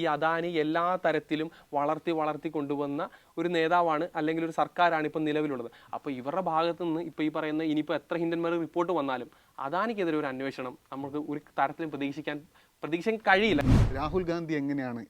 ഈ അദാനി എല്ലാ തരത്തിലും വളർത്തി വളർത്തി കൊണ്ടുവന്ന ഒരു നേതാവാണ് അല്ലെങ്കിൽ ഒരു സർക്കാരാണ് ഇപ്പം നിലവിലുള്ളത്. അപ്പോൾ ഇവരുടെ ഭാഗത്തു നിന്ന് ഇപ്പോൾ ഈ പറയുന്ന ഇനിയിപ്പോൾ എത്ര ഹിന്ദന്മാർ റിപ്പോർട്ട് വന്നാലും അദാനിക്കെതിരെ ഒരു അന്വേഷണം നമുക്ക് ഒരു തരത്തിലും പ്രതീക്ഷിക്കാൻ പ്രതീക്ഷിക്കാൻ കഴിയില്ല. രാഹുൽ ഗാന്ധി എങ്ങനെയാണ്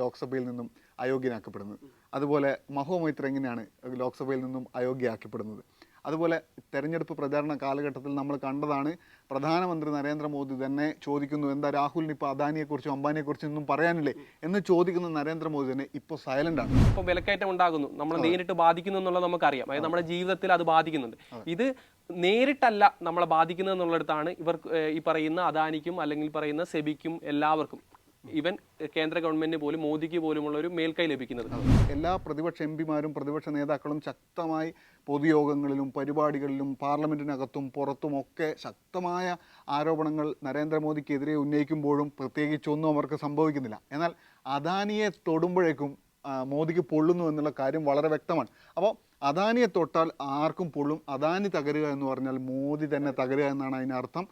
ലോക്സഭയിൽ നിന്നും അയോഗ്യനാക്കപ്പെടുന്നത്? അതുപോലെ മഹോമൈത്ര എങ്ങനെയാണ് ലോക്സഭയിൽ നിന്നും അയോഗ്യയാക്കപ്പെടുന്നത്? അതുപോലെ തെരഞ്ഞെടുപ്പ് പ്രചാരണ കാലഘട്ടത്തിൽ നമ്മൾ കണ്ടതാണ് പ്രധാനമന്ത്രി നരേന്ദ്രമോദി തന്നെ ചോദിക്കുന്നു എന്താ രാഹുലിന് ഇപ്പോൾ അദാനിയെക്കുറിച്ചും അംബാനിയെക്കുറിച്ചും ഒന്നും പറയാനില്ലേ? എന്ന് ചോദിക്കുന്ന നരേന്ദ്രമോദി തന്നെ ഇപ്പോൾ സൈലന്റ് ആണ്. ഇപ്പോൾ വിലക്കയറ്റം ഉണ്ടാകുന്നു. നമ്മൾ നേരിട്ട് ബാധിക്കുന്നു എന്നുള്ളത് നമുക്കറിയാം. അതായത് നമ്മുടെ ജീവിതത്തിൽ അത് ബാധിക്കുന്നുണ്ട്. ഇത് നേരിട്ടല്ല നമ്മളെ ബാധിക്കുന്നത് എന്നുള്ളിടത്താണ് ഇവർ ഈ പറയുന്ന അദാനിക്കും അല്ലെങ്കിൽ പറയുന്ന സെബിക്കും എല്ലാവർക്കും ഇവൻ കേന്ദ്ര ഗവൺമെന്റിന് പോലും മോദിക്ക് പോലുമുള്ള ഒരു മേൽക്കൈ ലഭിക്കുന്നത്. എല്ലാ പ്രതിപക്ഷ എം പിമാരും പ്രതിപക്ഷ നേതാക്കളും ശക്തമായി പൊതുയോഗങ്ങളിലും പരിപാടികളിലും പാർലമെന്റിനകത്തും പുറത്തും ഒക്കെ ശക്തമായ ആരോപണങ്ങൾ നരേന്ദ്രമോദിക്കെതിരെ ഉന്നയിക്കുമ്പോഴും പ്രത്യേകിച്ചൊന്നും അവർക്ക് സംഭവിക്കുന്നില്ല. എന്നാൽ അദാനിയെ തൊടുമ്പോഴേക്കും മോദിക്ക് പൊള്ളുന്നു എന്നുള്ള കാര്യം വളരെ വ്യക്തമാണ്. അപ്പോൾ അദാനിയെ തൊട്ടാൽ ആർക്കും പൊള്ളും. അദാനി തകരുക എന്ന് പറഞ്ഞാൽ മോദി തന്നെ തകരുക എന്നാണ് അതിനർത്ഥം.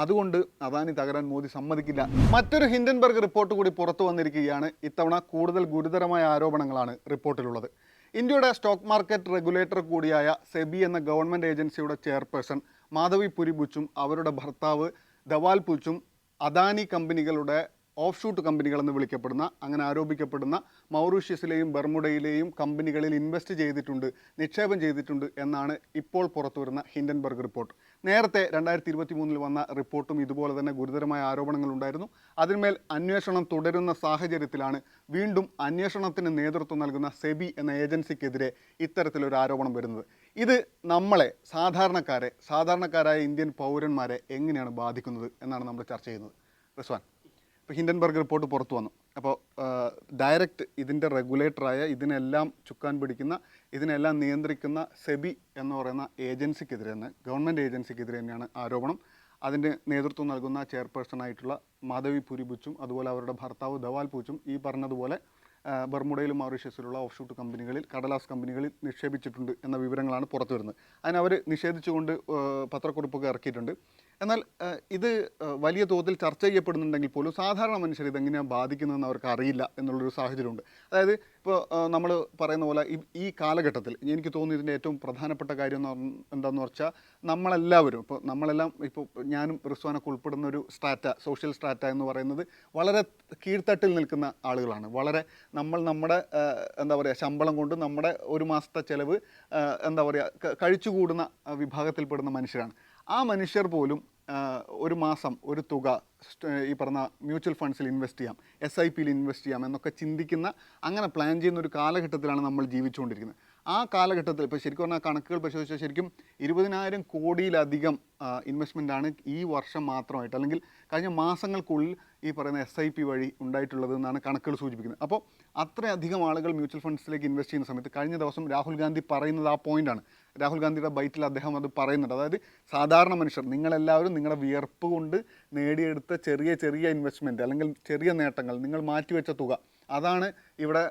അതുകൊണ്ട് അദാനി തകരാൻ മോദി സമ്മതിക്കില്ല. മറ്റൊരു ഹിൻഡൻബർഗ് റിപ്പോർട്ട് കൂടി പുറത്തു വന്നിരിക്കുകയാണ്. ഇത്തവണ കൂടുതൽ ഗുരുതരമായ ആരോപണങ്ങളാണ് റിപ്പോർട്ടിലുള്ളത്. ഇന്ത്യയുടെ സ്റ്റോക്ക് മാർക്കറ്റ് റെഗുലേറ്റർ കൂടിയായ സെബി എന്ന ഗവൺമെന്റ് ഏജൻസിയുടെ ചെയർപേഴ്സൺ മാധവി പുരിബുച്ചും അവരുടെ ഭർത്താവ് ധവാൽ പുച്ചും അദാനി കമ്പനികളുടെ ഓഫ് ഷൂട്ട് കമ്പനികളെന്ന് വിളിക്കപ്പെടുന്ന അങ്ങനെ ആരോപിക്കപ്പെടുന്ന മൗറീഷ്യസിലെയും ബർമുഡയിലെയും കമ്പനികളിൽ ഇൻവെസ്റ്റ് ചെയ്തിട്ടുണ്ട് നിക്ഷേപം ചെയ്തിട്ടുണ്ട് എന്നാണ് ഇപ്പോൾ പുറത്തുവരുന്ന ഹിൻഡൻബർഗ് റിപ്പോർട്ട്. നേരത്തെ രണ്ടായിരത്തി ഇരുപത്തി മൂന്നിൽ വന്ന റിപ്പോർട്ടും ഇതുപോലെ തന്നെ ഗുരുതരമായ ആരോപണങ്ങളുണ്ടായിരുന്നു. അതിന്മേൽ അന്വേഷണം തുടരുന്ന സാഹചര്യത്തിലാണ് വീണ്ടും അന്വേഷണത്തിന് നേതൃത്വം നൽകുന്ന സെബി എന്ന ഏജൻസിക്കെതിരെ ഇത്തരത്തിലൊരു ആരോപണം വരുന്നത്. ഇത് നമ്മളെ സാധാരണക്കാരെ സാധാരണക്കാരായ ഇന്ത്യൻ പൗരന്മാരെ എങ്ങനെയാണ് ബാധിക്കുന്നത് എന്നാണ് നമ്മൾ ചർച്ച ചെയ്യുന്നത്. റിസ്വാൻ ഇപ്പോൾ ഹിൻഡൻബർഗ് റിപ്പോർട്ട് പുറത്തു വന്നു. അപ്പോൾ ഡയറക്റ്റ് ഇതിന്റെ റെഗുലേറ്ററായ ഇതിനെല്ലാം ചുക്കാൻ പിടിക്കുന്ന ഇതിനെല്ലാം നിയന്ത്രിക്കുന്ന സെബി എന്ന് പറയുന്ന ഏജൻസിക്കെതിരെ തന്നെ ഗവൺമെന്റ് ഏജൻസിക്കെതിരെ തന്നെയാണ് ആരോപണം. അതിന്റെ നേതൃത്വം നൽകുന്ന ചെയർപേഴ്സൺ ആയിട്ടുള്ള മാധവി പുരിബുച്ചും അതുപോലെ അവരുടെ ഭർത്താവ് ധവാൽ പൂച്ചും ഈ പറഞ്ഞതുപോലെ ബർമുഡയിലും മൗറീഷ്യസിലുള്ള ഓഫ് ഷൂട്ട് കമ്പനികളിൽ കടലാസ് കമ്പനികളിൽ നിക്ഷേപിച്ചിട്ടുണ്ട് എന്ന വിവരങ്ങളാണ് പുറത്തു വരുന്നത് അതിനവർ നിഷേധിച്ചുകൊണ്ട് പത്രക്കുറിപ്പൊക്കെ ഇറക്കിയിട്ടുണ്ട്. എന്നാൽ ഇത് വലിയ തോതിൽ ചർച്ച ചെയ്യപ്പെടുന്നുണ്ടെങ്കിൽ പോലും സാധാരണ മനുഷ്യർ ഇതെങ്ങനെയാണ് ബാധിക്കുന്നതെന്ന് അവർക്ക് അറിയില്ല എന്നുള്ളൊരു സാഹചര്യമുണ്ട്. അതായത് ഇപ്പോൾ നമ്മൾ പറയുന്ന പോലെ ഈ- കാലഘട്ടത്തിൽ എനിക്ക് തോന്നുന്നു ഇതിന്റെ ഏറ്റവും പ്രധാനപ്പെട്ട കാര്യം എന്ന് എന്താണെന്ന് വെച്ചാൽ നമ്മളെല്ലാവരും ഇപ്പോൾ നമ്മളെല്ലാം ഇപ്പോൾ ഞാനും റിസ്വാനൊക്കെ ഉൾപ്പെടുന്ന ഒരു സ്ട്രാറ്റ സോഷ്യൽ സ്ട്രാറ്റ എന്ന് പറയുന്നത് വളരെ കീഴ്ത്തട്ടിൽ നിൽക്കുന്ന ആളുകളാണ്. വളരെ നമ്മൾ നമ്മുടെ എന്താ പറയുക ശമ്പളം കൊണ്ട് നമ്മുടെ ഒരു മാസത്തെ ചിലവ് എന്താ പറയുക കഴിച്ചുകൂടുന്ന വിഭാഗത്തിൽപ്പെടുന്ന മനുഷ്യരാണ്. ആ മനുഷ്യർ പോലും ഒരു മാസം ഒരു തുക ഈ പറഞ്ഞ മ്യൂച്വൽ ഫണ്ട്സിൽ ഇൻവെസ്റ്റ് ചെയ്യാം എസ് ഐ പിയിൽ ഇൻവെസ്റ്റ് ചെയ്യാം എന്നൊക്കെ ചിന്തിക്കുന്ന അങ്ങനെ പ്ലാൻ ചെയ്യുന്ന ഒരു കാലഘട്ടത്തിലാണ് നമ്മൾ ജീവിച്ചുകൊണ്ടിരിക്കുന്നത്. ആ കാലഘട്ടത്തിൽ ഇപ്പോൾ ശരിക്കും പറഞ്ഞാൽ കണക്കുകൾ പരിശോധിച്ചാൽ ശരിക്കും ഇരുപതിനായിരം കോടിയിലധികം ആണ് ഈ വർഷം മാത്രമായിട്ട് അല്ലെങ്കിൽ കഴിഞ്ഞ മാസങ്ങൾക്കുള്ളിൽ ഈ പറയുന്ന എസ് ഐ പി വഴി ഉണ്ടായിട്ടുള്ളത് എന്നാണ് കണക്കുകൾ സൂചിപ്പിക്കുന്നത്. അപ്പോൾ അത്രയധികം ആളുകൾ മ്യൂച്വൽ ഫണ്ട്സിലേക്ക് ഇൻവെസ്റ്റ് ചെയ്യുന്ന സമയത്ത് കഴിഞ്ഞ ദിവസം രാഹുൽ ഗാന്ധി പറയുന്നത് ആ പോയിന്റാണ് രാഹുൽ ഗാന്ധിയുടെ ബൈറ്റിൽ അദ്ദേഹം അത് പറയുന്നുണ്ട്. അതായത് സാധാരണ മനുഷ്യർ നിങ്ങളെല്ലാവരും നിങ്ങളുടെ വിയർപ്പ് കൊണ്ട് നേടിയെടുത്ത ചെറിയ ചെറിയ ഇൻവെസ്റ്റ്മെന്റ് അല്ലെങ്കിൽ ചെറിയ നേട്ടങ്ങൾ നിങ്ങൾ മാറ്റിവെച്ച തുക അതാണ് ഇവിടെ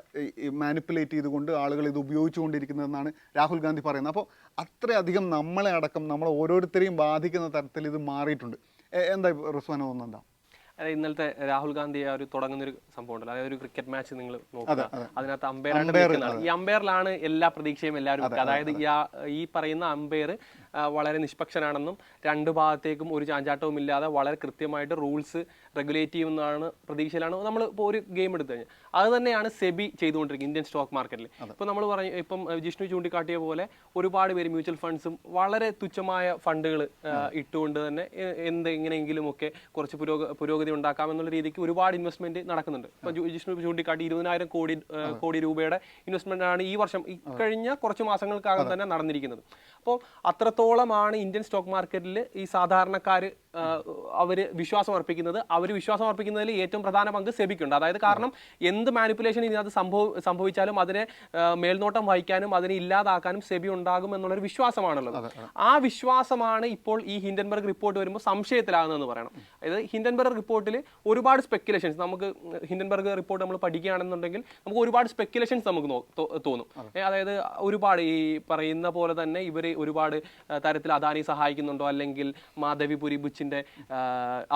മാനിപ്പുലേറ്റ് ചെയ്തുകൊണ്ട് ആളുകൾ ഇത് ഉപയോഗിച്ചുകൊണ്ടിരിക്കുന്നതെന്നാണ് രാഹുൽ ഗാന്ധി പറയുന്നത്. അപ്പോൾ അത്രയധികം നമ്മളെ അടക്കം നമ്മളെ ഓരോരുത്തരെയും ബാധിക്കുന്ന തരത്തിൽ ഇത് മാറിയിട്ടുണ്ട്. എന്താ റിസ്വാന തോന്നുന്നത് എന്താ അതായത് ഇന്നലത്തെ രാഹുൽ ഗാന്ധി ആ ഒരു തുടങ്ങുന്ന ഒരു സംഭവം ഉണ്ടല്ലോ. അതായത് ഒരു ക്രിക്കറ്റ് മാച്ച് നിങ്ങൾ നോക്കുക. അതിനകത്ത് അമ്പയർ ഈ അമ്പയറിലാണ് എല്ലാ പ്രതീക്ഷയും എല്ലാവരും അതായത് ഈ പറയുന്ന അമ്പയർ വളരെ നിഷ്പക്ഷനാണെന്നും രണ്ട് ഭാഗത്തേക്കും ഒരു ചാഞ്ചാട്ടവും ഇല്ലാതെ വളരെ കൃത്യമായിട്ട് റൂൾസ് റെഗുലേറ്റ് ചെയ്യുന്നതാണ് പ്രതീക്ഷയിലാണ് നമ്മൾ ഇപ്പോൾ ഒരു ഗെയിം എടുത്തു കഴിഞ്ഞാൽ. അത് തന്നെയാണ് സെബി ചെയ്തുകൊണ്ടിരിക്കുന്നത് ഇന്ത്യൻ സ്റ്റോക്ക് മാർക്കറ്റിൽ. ഇപ്പോൾ നമ്മൾ പറഞ്ഞു ഇപ്പം ജിഷ്ണു ചൂണ്ടിക്കാട്ടിയ പോലെ ഒരുപാട് പേര് മ്യൂച്വൽ ഫണ്ട്സും വളരെ തുച്ഛമായ ഫണ്ടുകൾ ഇട്ടുകൊണ്ട് തന്നെ എന്തെങ്ങനെയെങ്കിലുമൊക്കെ കുറച്ച് പുരോഗ പുരോഗതി ഉണ്ടാക്കാം എന്നുള്ള രീതിക്ക് ഒരുപാട് ഇൻവെസ്റ്റ്മെന്റ് നടക്കുന്നുണ്ട്. ഇപ്പോൾ ജിഷ്ണു ചൂണ്ടിക്കാട്ടി ഇരുപതിനായിരം കോടി കോടി രൂപയുടെ ഇൻവെസ്റ്റ്മെന്റ് ആണ് ഈ വർഷം കഴിഞ്ഞ കുറച്ച് മാസങ്ങൾക്കകം തന്നെ നടന്നിരിക്കുന്നത്. അപ്പോൾ അത്രത്തോളമാണ് ഇന്ത്യൻ സ്റ്റോക്ക് മാർക്കറ്റിൽ ഈ സാധാരണക്കാർ അവർ വിശ്വാസം അർപ്പിക്കുന്നത്. അവർ വിശ്വാസം അർപ്പിക്കുന്നതിൽ ഏറ്റവും പ്രധാന പങ്ക് സെബിക്കുണ്ട്. അതായത് കാരണം എന്ത് മാനിപ്പുലേഷൻ ഇതിനകത്ത് സംഭവ സംഭവിച്ചാലും അതിനെ മേൽനോട്ടം വഹിക്കാനും അതിനെ ഇല്ലാതാക്കാനും സെബി ഉണ്ടാകും എന്നുള്ളൊരു വിശ്വാസമാണുള്ളത്. ആ വിശ്വാസമാണ് ഇപ്പോൾ ഈ ഹിൻഡൻബർഗ് റിപ്പോർട്ട് വരുമ്പോൾ സംശയത്തിലാകുന്നതെന്ന് പറയണം. അതായത് ഹിൻഡൻബർഗ് റിപ്പോർട്ടിൽ ഒരുപാട് സ്പെക്കുലേഷൻസ് നമുക്ക് ഹിൻഡൻബർഗ് റിപ്പോർട്ട് നമ്മൾ പഠിക്കുകയാണെന്നുണ്ടെങ്കിൽ നമുക്ക് ഒരുപാട് സ്പെക്കുലേഷൻസ് നമുക്ക് തോന്നും. അതായത് ഒരുപാട് ഈ പറയുന്ന പോലെ തന്നെ ഇവർ ഒരുപാട് തരത്തിൽ അദാനി സഹായിക്കുന്നുണ്ടോ? അല്ലെങ്കിൽ മാധവിപുരി ബുച്ചിന്റെ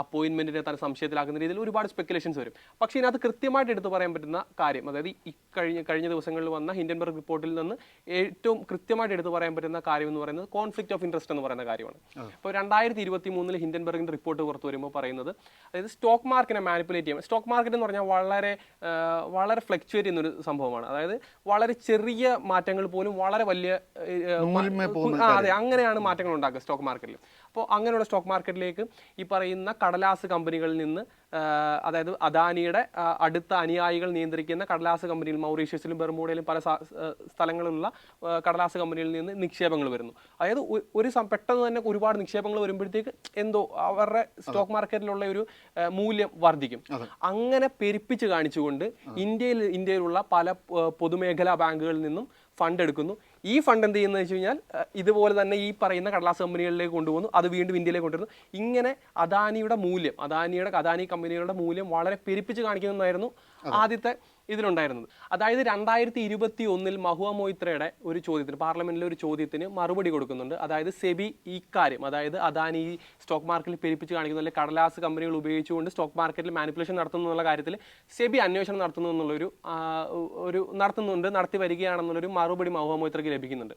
അപ്പോയിന്റ്മെന്റിനെ തന്നെ സംശയത്തിലാക്കുന്ന രീതിയിൽ ഒരുപാട് സ്പെക്കുലേഷൻസ് വരും. പക്ഷേ ഇതിനകത്ത് കൃത്യമായിട്ട് എടുത്തു പറയാൻ പറ്റുന്ന കാര്യം അതായത് ഈ കഴിഞ്ഞ കഴിഞ്ഞ ദിവസങ്ങളിൽ വന്ന ഹിൻഡൻബർഗ് റിപ്പോർട്ടിൽ നിന്ന് ഏറ്റവും കൃത്യമായിട്ട് എടുത്തു പറയാൻ പറ്റുന്ന കാര്യം എന്ന് പറയുന്നത് കോൺഫ്ലിക്ട് ഓഫ് ഇൻട്രസ്റ്റ് എന്ന് പറയുന്ന കാര്യമാണ്. ഇപ്പോൾ രണ്ടായിരത്തി ഇരുപത്തി മൂന്നിൽ ഹിൻഡൻബർഗിന്റെ റിപ്പോർട്ട് പുറത്തു വരുമ്പോൾ പറയുന്നത് അതായത് സ്റ്റോക്ക് മാർക്കറ്റിനെ മാനിപ്പുലേറ്റ് ചെയ്യാം സ്റ്റോക്ക് മാർക്കറ്റ് എന്ന് പറഞ്ഞാൽ വളരെ വളരെ ഫ്ലക്ച്വേറ്റ് ചെയ്യുന്ന ഒരു സംഭവമാണ്. അതായത് വളരെ ചെറിയ മാറ്റങ്ങൾ പോലും വളരെ വലിയ അതെ. അങ്ങനെയാണ് മാറ്റങ്ങൾ ഉണ്ടാക്കുക സ്റ്റോക്ക് മാർക്കറ്റിൽ. അപ്പോൾ അങ്ങനെയുള്ള സ്റ്റോക്ക് മാർക്കറ്റിലേക്ക് ഈ പറയുന്ന കടലാസ് കമ്പനികളിൽ നിന്ന് അതായത് അദാനിയുടെ അടുത്ത അനുയായികൾ നിയന്ത്രിക്കുന്ന കടലാസ് കമ്പനിയിൽ മൗറീഷ്യസിലും ബെർമൂഡയിലും പല സ്ഥലങ്ങളിലുള്ള കടലാസ് കമ്പനിയിൽ നിന്ന് നിക്ഷേപങ്ങൾ വരുന്നു. അതായത് ഒരു പെട്ടെന്ന് തന്നെ ഒരുപാട് നിക്ഷേപങ്ങൾ വരുമ്പോഴത്തേക്ക് എന്തോ അവരുടെ സ്റ്റോക്ക് മാർക്കറ്റിലുള്ള ഒരു മൂല്യം വർദ്ധിക്കും. അങ്ങനെ പെരുപ്പിച്ച് കാണിച്ചുകൊണ്ട് ഇന്ത്യയിൽ ഇന്ത്യയിലുള്ള പല പൊതുമേഖലാ ബാങ്കുകളിൽ നിന്നും ഫണ്ട് എടുക്കുന്നു. ഈ ഫണ്ട് എന്ത് ചെയ്യുന്നത് വെച്ച് കഴിഞ്ഞാൽ ഇതുപോലെ തന്നെ ഈ പറയുന്ന കടലാസ് കമ്പനികളിലേക്ക് കൊണ്ടുപോകുന്നു. അത് വീണ്ടും ഇന്ത്യയിലേക്ക് കൊണ്ടുവരുന്നു. ഇങ്ങനെ അദാനിയുടെ മൂല്യം അദാനിയുടെ അദാനി കമ്പനികളുടെ മൂല്യം വളരെ പെരുപ്പിച്ച് കാണിക്കുന്നതായിരുന്നു ആദ്യത്തെ ഇതിലുണ്ടായിരുന്നത്. അതായത് രണ്ടായിരത്തി ഇരുപത്തി ഒന്നിൽ മഹുവ മൊയ്ത്രയുടെ ഒരു ചോദ്യത്തിന് പാർലമെന്റിലെ ഒരു ചോദ്യത്തിന് മറുപടി കൊടുക്കുന്നുണ്ട്. അതായത് സെബി ഇക്കാര്യം അതായത് അദാനി ഈ സ്റ്റോക്ക് മാർക്കറ്റിൽ പെരുപ്പിച്ച് കാണിക്കുന്ന അല്ലെങ്കിൽ കടലാസ് കമ്പനികൾ ഉപയോഗിച്ചുകൊണ്ട് സ്റ്റോക്ക് മാർക്കറ്റിൽ മാനിപ്പുലേഷൻ നടത്തുന്നു എന്നുള്ള കാര്യത്തിൽ സെബി അന്വേഷണം നടത്തുന്നു എന്നുള്ളൊരു ഒരു നടത്തുന്നുണ്ട് നടത്തി വരികയാണെന്നുള്ളൊരു മറുപടി മഹുവ മൊയ്ത്രയ്ക്ക് ലഭിക്കുന്നുണ്ട്.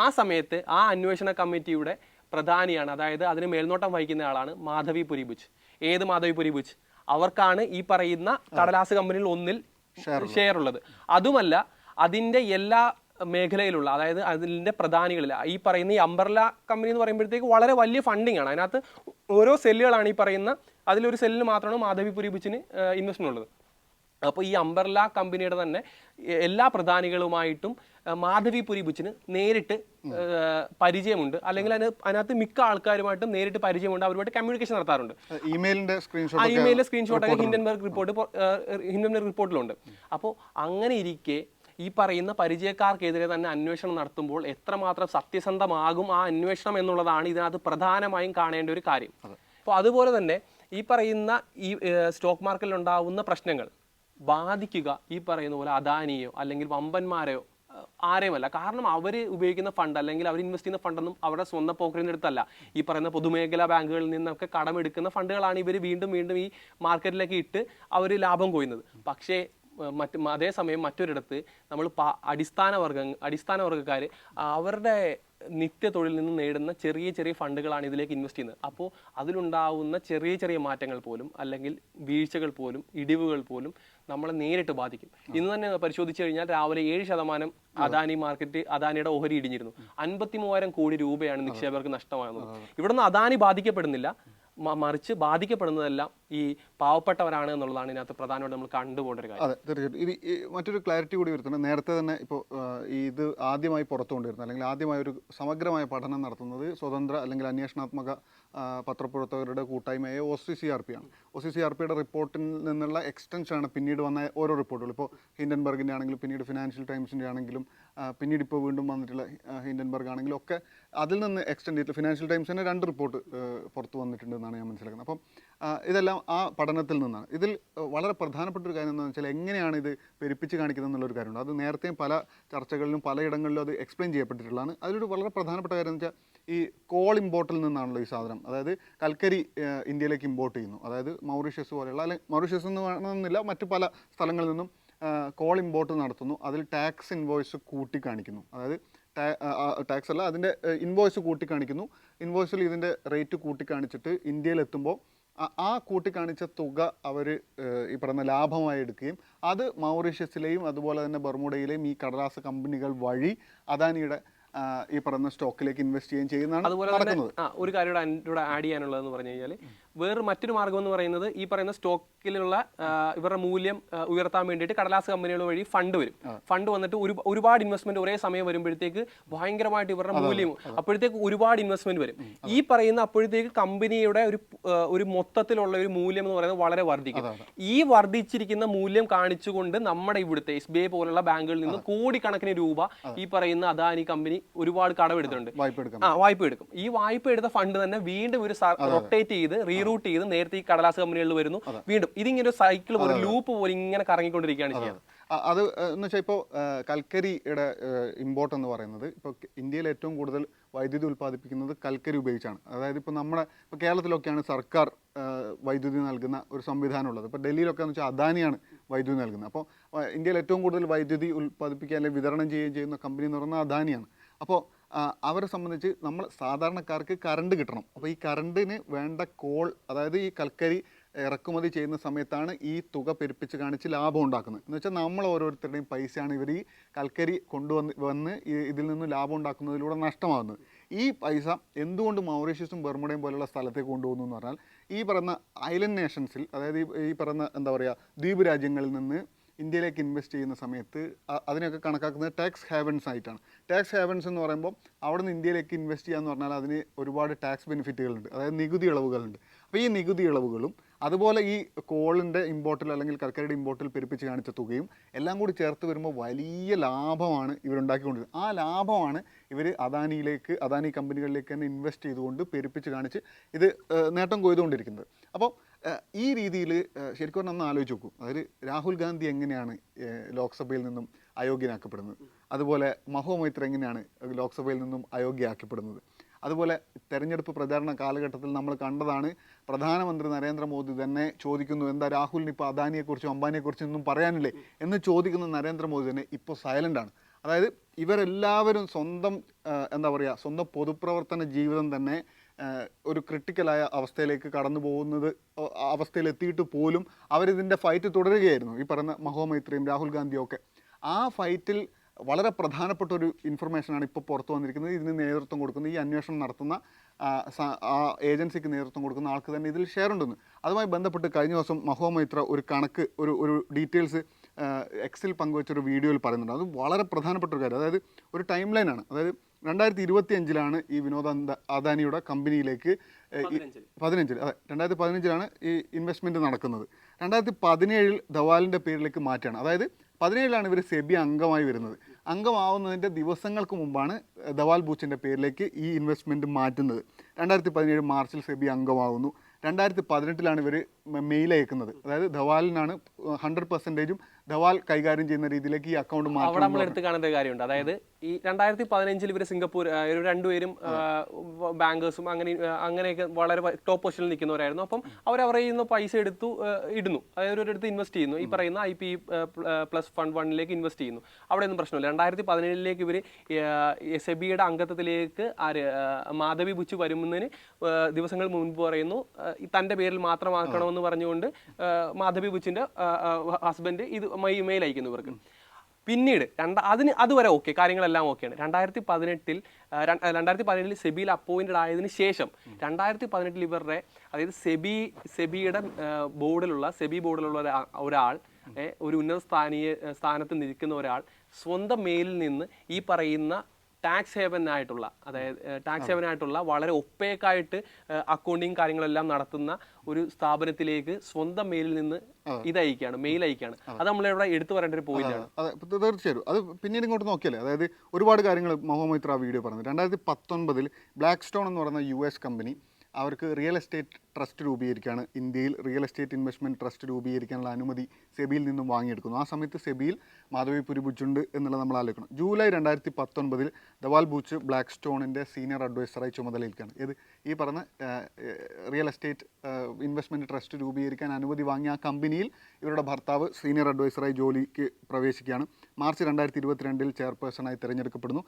ആ സമയത്ത് ആ അന്വേഷണ കമ്മിറ്റിയുടെ പ്രധാനിയാണ് അതായത് അതിന് മേൽനോട്ടം വഹിക്കുന്ന ആളാണ് മാധവി പുരിബുച്ച് ഏത് മാധവി പുരിബുച്ച് അവർക്കാണ് ഈ പറയുന്ന കടലാസ് കമ്പനിയിൽ ഒന്നിൽ ഷെയർ ഉള്ളത്. അതുമല്ല അതിന്റെ എല്ലാ മേഖലയിലുള്ള അതായത് അതിന്റെ പ്രധാനികളിൽ ഈ പറയുന്ന ഈ അംബർല കമ്പനി എന്ന് പറയുമ്പോഴത്തേക്ക് വളരെ വലിയ ഫണ്ടിങ് ആണ്. അതിനകത്ത് ഓരോ സെല്ലുകളാണ് ഈ പറയുന്ന അതിലൊരു സെല്ലിന് മാത്രമാണ് മാധവി പുരിബുച്ചിന് ഇൻവെസ്റ്റ്മെന്റ് ഉള്ളത്. അപ്പോൾ ഈ അംബർല കമ്പനിയുടെ തന്നെ എല്ലാ പ്രധാനികളുമായിട്ടും മാധവി പുരി ബുച്ചിന് നേരിട്ട് പരിചയമുണ്ട്. അല്ലെങ്കിൽ അതിന് അതിനകത്ത് മിക്ക ആൾക്കാരുമായിട്ടും നേരിട്ട് പരിചയമുണ്ട്. അവരുമായിട്ട് കമ്മ്യൂണിക്കേഷൻ നടത്താറുണ്ട്. ഇമെയിലിന്റെ സ്ക്രീൻഷോട്ട് ആ സ്ക്രീൻഷോട്ട് ഒക്കെ ഹിൻഡൻബർഗ് റിപ്പോർട്ട് ഹിൻഡൻബർഗ് റിപ്പോർട്ടിലുണ്ട് അപ്പോൾ അങ്ങനെ ഇരിക്കെ ഈ പറയുന്ന പരിചയക്കാർക്കെതിരെ തന്നെ അന്വേഷണം നടത്തുമ്പോൾ എത്രമാത്രം സത്യസന്ധമാകും ആ അന്വേഷണം എന്നുള്ളതാണ് ഇതിനകത്ത് പ്രധാനമായും കാണേണ്ട ഒരു കാര്യം. അപ്പോൾ അതുപോലെ തന്നെ ഈ പറയുന്ന ഈ സ്റ്റോക്ക് മാർക്കറ്റിൽ ഉണ്ടാവുന്ന പ്രശ്നങ്ങൾ. ബാധിക്കുക ഈ പറയുന്ന പോലെ അദാനിയോ അല്ലെങ്കിൽ വമ്പന്മാരെയോ ആരെയുമല്ല. കാരണം അവർ ഉപയോഗിക്കുന്ന ഫണ്ട് അല്ലെങ്കിൽ അവർ ഇൻവെസ്റ്റ് ചെയ്യുന്ന ഫണ്ടൊന്നും അവരുടെ സ്വന്തം പോക്കറ്റിൽ നിന്ന് എടുത്തല്ല. ഈ പറയുന്ന പൊതുമേഖലാ ബാങ്കുകളിൽ നിന്നൊക്കെ കടമെടുക്കുന്ന ഫണ്ടുകളാണ് ഇവർ വീണ്ടും വീണ്ടും ഈ മാർക്കറ്റിലേക്ക് ഇട്ട് അവർ ലാഭം കൊയ്യുന്നത്. പക്ഷേ മറ്റ് അതേസമയം മറ്റൊരിടത്ത് നമ്മൾ അടിസ്ഥാന വർഗ അടിസ്ഥാന വർഗക്കാർ അവരുടെ നിത്യ തൊഴിൽ നിന്ന് നേടുന്ന ചെറിയ ചെറിയ ഫണ്ടുകളാണ് ഇതിലേക്ക് ഇൻവെസ്റ്റ് ചെയ്യുന്നത്. അപ്പോൾ അതിലുണ്ടാവുന്ന ചെറിയ ചെറിയ മാറ്റങ്ങൾ പോലും അല്ലെങ്കിൽ വീഴ്ചകൾ പോലും ഇടിവുകൾ പോലും നമ്മളെ നേരിട്ട് ബാധിക്കും. ഇന്ന് തന്നെ പരിശോധിച്ചു കഴിഞ്ഞാൽ രാവിലെ ഏഴ് ശതമാനം അദാനി മാർക്കറ്റ് അദാനിയുടെ ഓഹരി ഇടിഞ്ഞിരുന്നു. അൻപത്തി മൂവായിരം കോടി രൂപയാണ് നിക്ഷേപകർക്ക് നഷ്ടമാകുന്നത്. ഇവിടുന്ന് അദാനി ബാധിക്കപ്പെടുന്നില്ല. മറിച്ച് ബാധിക്കപ്പെടുന്നതെല്ലാം ഈ പാവപ്പെട്ടവരാണ് എന്നുള്ളതാണ് ഇതിനകത്ത് പ്രധാനമായിട്ട് നമ്മൾ കണ്ടുപോകേണ്ട ഒരു കാര്യം. അതെ തീർച്ചയായിട്ടും. ഇനി മറ്റൊരു ക്ലാരിറ്റി കൂടി വരുത്തുന്നത് നേരത്തെ തന്നെ ഇപ്പോൾ ഇത് ആദ്യമായി പുറത്തു കൊണ്ടുവരുന്നത് അല്ലെങ്കിൽ ആദ്യമായി ഒരു സമഗ്രമായ പഠനം നടത്തുന്നത് സ്വതന്ത്ര അല്ലെങ്കിൽ അന്വേഷണാത്മക പത്രപ്രവർത്തകരുടെ കൂട്ടായ്മയായ O C C R P ആണ്. ഒ സി സി ആർ പിയുടെ റിപ്പോർട്ടിൽ നിന്നുള്ള എക്സ്റ്റൻഷനാണ് പിന്നീട് വന്ന ഓരോ റിപ്പോർട്ടുകൾ. ഇപ്പോൾ ഹിൻഡൻബർഗിന്റെ ആണെങ്കിലും പിന്നീട് ഫിനാൻഷ്യൽ ടൈംസിന്റെ ആണെങ്കിലും പിന്നീട് ഇപ്പോൾ വീണ്ടും വന്നിട്ടുള്ള ഹിൻഡൻബർഗ് ആണെങ്കിലും ഒക്കെ അതിൽ നിന്ന് എക്സ്റ്റെൻഡ് ചെയ്തിട്ട് ഫിനാൻഷ്യൽ ടൈംസിന് രണ്ട് റിപ്പോർട്ട് പുറത്തു വന്നിട്ടുണ്ടെന്നാണ് ഞാൻ മനസ്സിലാക്കുന്നത്. അപ്പം ഇതെല്ലാം ആ പഠനത്തിൽ നിന്നാണ്. ഇതിൽ വളരെ പ്രധാനപ്പെട്ട ഒരു കാര്യം എന്താണെന്ന് വെച്ചാൽ എങ്ങനെയാണ് ഇത് പെരുപ്പിച്ച് കാണിക്കുന്നത് എന്നുള്ളൊരു കാര്യമുണ്ട്. അത് നേരത്തെയും പല ചർച്ചകളിലും പലയിടങ്ങളിലും അത് എക്സ്പ്ലെയിൻ ചെയ്യപ്പെട്ടിട്ടുള്ളതാണ്. അതിലൊരു വളരെ പ്രധാനപ്പെട്ട കാര്യം എന്ന് വെച്ചാൽ ഈ കോൾ ഇമ്പോർട്ടിൽ നിന്നാണല്ലോ ഈ സാധനം. അതായത് കൽക്കരി ഇന്ത്യയിലേക്ക് ഇമ്പോർട്ട് ചെയ്യുന്നു. അതായത് മൗറീഷ്യസ് പോലെയുള്ള അല്ലെങ്കിൽ മൗറീഷ്യസ് എന്ന് വേണമെന്നില്ല മറ്റു പല സ്ഥലങ്ങളിൽ നിന്നും കോൾ ഇമ്പോർട്ട് നടത്തുന്നു. അതിൽ ടാക്സ് ഇൻവോയ്സ് കൂട്ടി കാണിക്കുന്നു അതായത് ടാക്സ് അല്ല അതിന്റെ ഇൻവോയ്സ് കൂട്ടി കാണിക്കുന്നു ഇൻവോയ്സിൽ ഇതിന്റെ റേറ്റ് കൂട്ടി കാണിച്ചിട്ട് ഇന്ത്യയിൽ എത്തുമ്പോൾ ആ- കൂട്ടിക്കാണിച്ച തുക അവർ ഈ പറയുന്ന ലാഭമായി എടുക്കുകയും അത് മൗറീഷ്യസിലെയും അതുപോലെ തന്നെ ബർമുഡയിലെയും ഈ കടലാസ് കമ്പനികൾ വഴി അദാനിയുടെ ഈ പറയുന്ന സ്റ്റോക്കിലേക്ക് ഇൻവെസ്റ്റ് ചെയ്യുകയും ചെയ്യുന്നതാണ് അതുപോലെ നടക്കുന്നത്. ആ ഒരു കാര്യം കൂടെ ആഡ് ചെയ്യാനുള്ളതെന്ന് പറഞ്ഞു കഴിഞ്ഞാൽ വേറെ മറ്റൊരു മാർഗം എന്ന് പറയുന്നത് ഈ പറയുന്ന സ്റ്റോക്കിലുള്ള ഇവരുടെ മൂല്യം ഉയർത്താൻ വേണ്ടിയിട്ട് കടലാസ് കമ്പനികൾ വഴി ഫണ്ട് വരും. ഫണ്ട് വന്നിട്ട് ഒരു ഒരുപാട് ഇൻവെസ്റ്റ്മെന്റ് ഒരേ സമയം വരുമ്പോഴത്തേക്ക് ഭയങ്കരമായിട്ട് ഇവരുടെ മൂല്യം അപ്പോഴത്തേക്ക് ഒരുപാട് ഇൻവെസ്റ്റ്മെന്റ് വരും. ഈ പറയുന്ന അപ്പോഴത്തേക്ക് കമ്പനിയുടെ ഒരു ഒരു മൊത്തത്തിലുള്ള ഒരു മൂല്യം എന്ന് പറയുന്നത് വളരെ വർദ്ധിക്കും. ഈ വർദ്ധിച്ചിരിക്കുന്ന മൂല്യം കാണിച്ചുകൊണ്ട് നമ്മുടെ ഇവിടുത്തെ എസ് ബി ഐ പോലുള്ള ബാങ്കുകളിൽ നിന്ന് കോടിക്കണക്കിന് രൂപ ഈ പറയുന്ന അദാനി കമ്പനി ഒരുപാട് കടമെടുത്തിട്ടുണ്ട്. ആ വായ്പ എടുക്കും. ഈ വായ്പ എടുത്ത ഫണ്ട് തന്നെ വീണ്ടും ഒരു റൊട്ടേറ്റ് ചെയ്ത് റീറൂട്ട് ചെയ്ത് നേരത്തെ ഈ കടലാസ് കമ്പനികളിൽ വരുന്നു. വീണ്ടും ഇതിങ്ങനെ ഒരു സൈക്കിൾ പോലെ ലൂപ്പ് പോലെ ഇങ്ങനെ കറങ്ങിക്കൊണ്ടിരിക്കുകയാണ് ചെയ്യുന്നത്. അത്. എന്ന് വെച്ചാൽ ഇപ്പോൾ കൽക്കരിയുടെ ഇമ്പോർട്ട് എന്ന് പറയുന്നത് ഇപ്പോൾ ഇന്ത്യയിൽ ഏറ്റവും കൂടുതൽ വൈദ്യുതി ഉൽപ്പാദിപ്പിക്കുന്നത് കൽക്കരി ഉപയോഗിച്ചാണ്. അതായത് ഇപ്പോൾ നമ്മുടെ ഇപ്പോൾ കേരളത്തിലൊക്കെയാണ് സർക്കാർ വൈദ്യുതി നൽകുന്ന ഒരു സംവിധാനം ഉള്ളത് ഇപ്പോൾ ഡൽഹിയിലൊക്കെ എന്ന് വെച്ചാൽ അദാനിയാണ് വൈദ്യുതി നൽകുന്നത്. അപ്പോൾ ഇന്ത്യയിൽ ഏറ്റവും കൂടുതൽ വൈദ്യുതി ഉൽപ്പാദിപ്പിക്കുക അല്ലെങ്കിൽ വിതരണം ചെയ്യുകയും ചെയ്യുന്ന കമ്പനി എന്ന് പറയുന്നത് അദാനിയാണ്. അപ്പോൾ അവരെ സംബന്ധിച്ച് നമ്മൾ സാധാരണക്കാർക്ക് കറണ്ട് കിട്ടണം. അപ്പോൾ ഈ കറണ്ടിന് വേണ്ട കോൾ അതായത് ഈ കൽക്കരി ഇറക്കുമതി ചെയ്യുന്ന സമയത്താണ് ഈ തുക പെരുപ്പിച്ച് കാണിച്ച് ലാഭം ഉണ്ടാക്കുന്നത്. എന്ന് വെച്ചാൽ നമ്മൾ ഓരോരുത്തരുടെയും പൈസയാണ് ഇവർ ഈ കൽക്കരി കൊണ്ടുവന്ന് വന്ന് ഇതിൽ നിന്ന് ലാഭം ഉണ്ടാക്കുന്നതിലൂടെ നഷ്ടമാകുന്നത് ഈ പൈസ എന്തുകൊണ്ട് മൗറീഷ്യസും ബർമുഡയും പോലുള്ള സ്ഥലത്തേക്ക് കൊണ്ടുപോകുന്നു എന്ന് പറഞ്ഞാൽ ഈ പറയുന്ന ഐലൻഡ് നേഷൻസിൽ അതായത് ഈ പറയുന്ന എന്താ പറയുക ദ്വീപ് രാജ്യങ്ങളിൽ നിന്ന് ഇന്ത്യയിലേക്ക് ഇൻവെസ്റ്റ് ചെയ്യുന്ന സമയത്ത് അതിനൊക്കെ കണക്കാക്കുന്നത് ടാക്സ് ഹാവൻസ് ആയിട്ടാണ്. ടാക്സ് ഹാവൻസ് എന്ന് പറയുമ്പോൾ അവിടെ നിന്ന് ഇന്ത്യയിലേക്ക് ഇൻവെസ്റ്റ് ചെയ്യാന്ന് പറഞ്ഞാൽ അതിന് ഒരുപാട് ടാക്സ് ബെനിഫിറ്റുകളുണ്ട് അതായത് നികുതി ഇളവുകളുണ്ട്. അപ്പോൾ ഈ നികുതി ഇളവുകളും അതുപോലെ ഈ കോളിന്റെ ഇമ്പോർട്ടിൽ അല്ലെങ്കിൽ കർക്കരയുടെ ഇമ്പോർട്ടിൽ പെരുപ്പിച്ച് കാണിച്ച തുകയും എല്ലാം കൂടി ചേർത്ത് വരുമ്പോൾ വലിയ ലാഭമാണ് ഇവരുണ്ടാക്കിക്കൊണ്ടിരുന്നത് ആ ലാഭമാണ് ഇവർ അദാനിയിലേക്ക് അദാനി കമ്പനികളിലേക്ക് തന്നെ ഇൻവെസ്റ്റ് ചെയ്തുകൊണ്ട് പെരുപ്പിച്ച് കാണിച്ച് ഇത് നേട്ടം കൊയ്തുകൊണ്ടിരിക്കുന്നത്. അപ്പോൾ ഈ രീതിയിൽ ശരിക്കും പറഞ്ഞാൽ ഒന്ന് ആലോചിച്ച് നോക്കൂ. അതായത് രാഹുൽ ഗാന്ധി എങ്ങനെയാണ് ലോക്സഭയിൽ നിന്നും അയോഗ്യനാക്കപ്പെടുന്നത്? അതുപോലെ മഹോ മൈത്ര എങ്ങനെയാണ് ലോക്സഭയിൽ നിന്നും അയോഗ്യയാക്കപ്പെടുന്നത്? അതുപോലെ തെരഞ്ഞെടുപ്പ് പ്രചാരണ കാലഘട്ടത്തിൽ നമ്മൾ കണ്ടതാണ് പ്രധാനമന്ത്രി നരേന്ദ്രമോദി തന്നെ ചോദിക്കുന്നു എന്താ രാഹുലിന് ഇപ്പോൾ അദാനിയെക്കുറിച്ചും അംബാനിയെക്കുറിച്ചും ഒന്നും പറയാനില്ലേ? എന്ന് ചോദിക്കുന്ന നരേന്ദ്രമോദി തന്നെ ഇപ്പോൾ സൈലന്റാണ് അതായത് ഇവരെല്ലാവരും സ്വന്തം എന്താ പറയുക സ്വന്തം പൊതുപ്രവർത്തന ജീവിതം തന്നെ ഒരു ക്രിട്ടിക്കലായ അവസ്ഥയിലേക്ക് കടന്നു പോകുന്നത് അവസ്ഥയിലെത്തിയിട്ട് പോലും അവരിതിന്റെ ഫൈറ്റ് തുടരുകയായിരുന്നു. ഈ പറയുന്ന മഹോമൈത്രിയും രാഹുൽ ഗാന്ധിയും ഒക്കെ. ആ ഫൈറ്റിൽ വളരെ പ്രധാനപ്പെട്ട ഒരു ഇൻഫർമേഷനാണ് ഇപ്പോൾ പുറത്തു വന്നിരിക്കുന്നത്. ഇതിന് നേതൃത്വം കൊടുക്കുന്ന ഈ അന്വേഷണം നടത്തുന്ന ആ, ഏജൻസിക്ക് നേതൃത്വം കൊടുക്കുന്ന ആൾക്ക് തന്നെ ഇതിൽ ഷെയർ ഉണ്ടെന്ന്. അതുമായി ബന്ധപ്പെട്ട് കഴിഞ്ഞ ദിവസം മഹോമൈത്ര ഒരു കണക്ക് ഒരു ഒരു ഡീറ്റെയിൽസ് എക്സിൽ പങ്കുവച്ചൊരു വീഡിയോയിൽ പറയുന്നുണ്ട്. അത് വളരെ പ്രധാനപ്പെട്ട ഒരു കാര്യം. അതായത് ഒരു ടൈം ലൈനാണ് അതായത് രണ്ടായിരത്തി ഇരുപത്തി അഞ്ചിലാണ് ഈ വിനോദ അദാനിയുടെ കമ്പനിയിലേക്ക് പതിനഞ്ചിൽ. അതെ രണ്ടായിരത്തി പതിനഞ്ചിലാണ് ഈ ഇൻവെസ്റ്റ്മെന്റ് നടക്കുന്നത്. രണ്ടായിരത്തി പതിനേഴിൽ ധവാലിന്റെ പേരിലേക്ക് മാറ്റുകയാണ്. അതായത് പതിനേഴിലാണ് ഇവർ സെബി അംഗമായി വരുന്നത്. അംഗമാവുന്നതിന്റെ ദിവസങ്ങൾക്ക് മുമ്പാണ് ധവാൽ ബൂച്ചിന്റെ പേരിലേക്ക് ഈ ഇൻവെസ്റ്റ്മെന്റ് മാറ്റുന്നത്. രണ്ടായിരത്തി പതിനേഴ് മാർച്ചിൽ സെബി അംഗമാവുന്നു. രണ്ടായിരത്തി പതിനെട്ടിലാണ് ഇവർ മെയിൽ അയക്കുന്നത് അതായത് ധവാലിനാണ് ഹൺഡ്രഡ് പെർസെന്റേജും ധവാൽ കൈകാര്യം ചെയ്യുന്ന രീതിയിലേക്ക് ഈ അക്കൗണ്ട് അവിടെ നമ്മൾ എടുത്ത് കാണേണ്ട കാര്യമുണ്ട്. അതായത് ഈ രണ്ടായിരത്തി പതിനഞ്ചിൽ ഇവർ സിംഗപ്പൂർ രണ്ടുപേരും ബാങ്കേഴ്സും അങ്ങനെ അങ്ങനെയൊക്കെ വളരെ ടോപ്പ് പൊസിഷനിൽ നിൽക്കുന്നവരായിരുന്നു. അപ്പം അവർ അവരെ നിന്ന് പൈസ എടുത്തു ഇടുന്നു. അതായത് ഒരിടത്ത് ഇൻവെസ്റ്റ് ചെയ്യുന്നു. ഈ പറയുന്ന ഐ പി പ്ലസ് ഫണ്ട് വണ്ണിലേക്ക് ഇൻവെസ്റ്റ് ചെയ്യുന്നു. അവിടെ ഒന്നും പ്രശ്നമില്ല. രണ്ടായിരത്തി പതിനേഴിലേക്ക് ഇവർ എസ് എ ബിയുടെ അംഗത്വത്തിലേക്ക് ആര് മാധവി ബുച്ച് വരുമെന്നതിന് ദിവസങ്ങൾ മുൻപ് പറയുന്നു. തന്റെ പേരിൽ മാത്രമാക്കണമെന്ന് പറഞ്ഞുകൊണ്ട് മാധവി ബുച്ചിന്റെ ഹസ്ബൻഡ് ഇത് ഇമെയിൽ അയക്കുന്നു ഇവർക്ക്. പിന്നീട് രണ്ട അതിന് അതുവരെ ഓക്കെ കാര്യങ്ങളെല്ലാം ഓക്കെയാണ് രണ്ടായിരത്തി പതിനെട്ടിൽ രണ്ടായിരത്തി പതിനെട്ടിൽ സെബിയിൽ അപ്പോയിന്റഡ് ആയതിനു ശേഷം രണ്ടായിരത്തി പതിനെട്ടിൽ ഇവരുടെ അതായത് സെബി സെബിയുടെ ബോർഡിലുള്ള സെബി ബോർഡിലുള്ള ഒരാൾ ഒരു ഉന്നത സ്ഥാനീയ സ്ഥാനത്ത് നിൽക്കുന്ന ഒരാൾ സ്വന്തം മെയിലിൽ നിന്ന് ഈ പറയുന്ന ടാക്സ് ഹേവനായിട്ടുള്ള അതായത് ടാക്സ് ഹേവനായിട്ടുള്ള വളരെ ഒപ്പേക്കായിട്ട് അക്കൗണ്ടിങ് കാര്യങ്ങളെല്ലാം നടത്തുന്ന ഒരു സ്ഥാപനത്തിലേക്ക് സ്വന്തം മെയിലിൽ നിന്ന് ഇത് അയക്കുകയാണ് മെയിൽ അയക്കുകയാണ്. അത് നമ്മളിവിടെ എടുത്തു പറയേണ്ട ഒരു പോയിന്റ് ആണ്. അതെ തീർച്ചയായും അത് പിന്നീട് ഇങ്ങോട്ട് നോക്കിയല്ലേ അതായത് ഒരുപാട് കാര്യങ്ങൾ മൊഹമ്മദ് വീഡിയോ പറഞ്ഞു രണ്ടായിരത്തി പത്തൊൻപതിൽ ബ്ലാക്ക് സ്റ്റോൺ എന്ന് പറയുന്ന യു എസ് കമ്പനി അവർക്ക് റിയൽ എസ്റ്റേറ്റ് ട്രസ്റ്റ് രൂപീകരിക്കുകയാണ്. ഇന്ത്യയിൽ റിയൽ എസ്റ്റേറ്റ് ഇൻവെസ്റ്റ്മെന്റ് ട്രസ്റ്റ് രൂപീകരിക്കാനുള്ള അനുമതി സെബിയിൽ നിന്നും വാങ്ങിയെടുക്കുന്നു. ആ സമയത്ത് സെബിയിൽ മാധവി പുരിപുച്ചുണ്ട് എന്നുള്ളത് നമ്മൾ ആലോചിക്കണം. ജൂലൈ രണ്ടായിരത്തി പത്തൊൻപതിൽ ദവാൽ ബൂച്ച് ബ്ലാക്ക് സ്റ്റോണിന്റെ സീനിയർ അഡ്വൈസറായി ചുമതലയിൽക്കാണ് ഇത് ഈ പറഞ്ഞ റിയൽ എസ്റ്റേറ്റ് ഇൻവെസ്റ്റ്മെന്റ് ട്രസ്റ്റ് രൂപീകരിക്കാൻ അനുമതി വാങ്ങിയ ആ കമ്പനിയിൽ ഇവരുടെ ഭർത്താവ് സീനിയർ അഡ്വൈസറായി ജോലിക്ക് പ്രവേശിക്കുകയാണ്. മാർച്ച് രണ്ടായിരത്തി ഇരുപത്തിരണ്ടിൽ ചെയർപേഴ്സണായി തിരഞ്ഞെടുക്കപ്പെടുന്നു.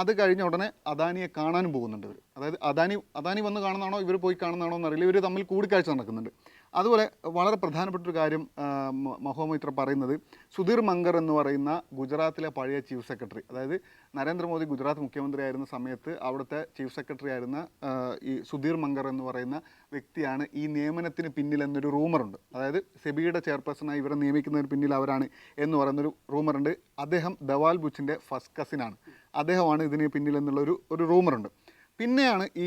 അത് കഴിഞ്ഞ ഉടനെ അദാനിയെ കാണാനും പോകുന്നുണ്ട് ഇവർ അതായത് അദാനി അദാനി വന്ന് കാണുന്നതാണോ? ഇവർ പോയി കാണുന്നതാണോ എന്നറിയില്ല. ഇവർ തമ്മിൽ കൂടിക്കാഴ്ച നടക്കുന്നുണ്ട്. അതുപോലെ വളരെ പ്രധാനപ്പെട്ട ഒരു കാര്യം മഹോമിത്ര പറയുന്നത് സുധീർ മങ്കർ എന്ന് പറയുന്ന ഗുജറാത്തിലെ പഴയ ചീഫ് സെക്രട്ടറി അതായത് നരേന്ദ്രമോദി ഗുജറാത്ത് മുഖ്യമന്ത്രി ആയിരുന്ന സമയത്ത് അവിടുത്തെ ചീഫ് സെക്രട്ടറി ആയിരുന്ന ഈ സുധീർ മങ്കർ എന്ന് പറയുന്ന വ്യക്തിയാണ് ഈ നിയമനത്തിന് പിന്നിൽ എന്നൊരു റൂമറുണ്ട്. അതായത് സെബിയുടെ ചെയർപേഴ്സണായി ഇവരെ നിയമിക്കുന്നതിന് പിന്നിൽ അവരാണ് എന്ന് പറയുന്നൊരു റൂമറുണ്ട്. അദ്ദേഹം ദവാൽ ബുച്ചിന്റെ ഫസ്റ്റ് കസിനാണ്. അദ്ദേഹമാണ് ഇതിന് പിന്നിൽ എന്നുള്ളൊരു ഒരു റൂമറുണ്ട്. പിന്നെയാണ് ഈ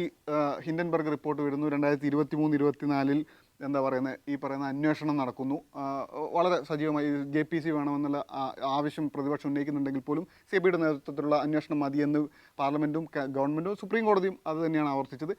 ഹിൻഡൻബർഗ് റിപ്പോർട്ട് വരുന്നു. രണ്ടായിരത്തി ഇരുപത്തി മൂന്ന് ഇരുപത്തിനാലിൽ എന്താ പറയുന്നത് ഈ പറയുന്ന അന്വേഷണം നടക്കുന്നു. വളരെ സജീവമായി ജെ പി സി വേണമെന്നുള്ള ആവശ്യം പ്രതിപക്ഷം ഉന്നയിക്കുന്നുണ്ടെങ്കിൽ പോലും സി ബിയുടെ നേതൃത്വത്തിലുള്ള അന്വേഷണം മതിയെന്ന് പാർലമെന്റും ഗവൺമെന്റും സുപ്രീം കോടതിയും അത് തന്നെയാണ് ആവർത്തിച്ചത്.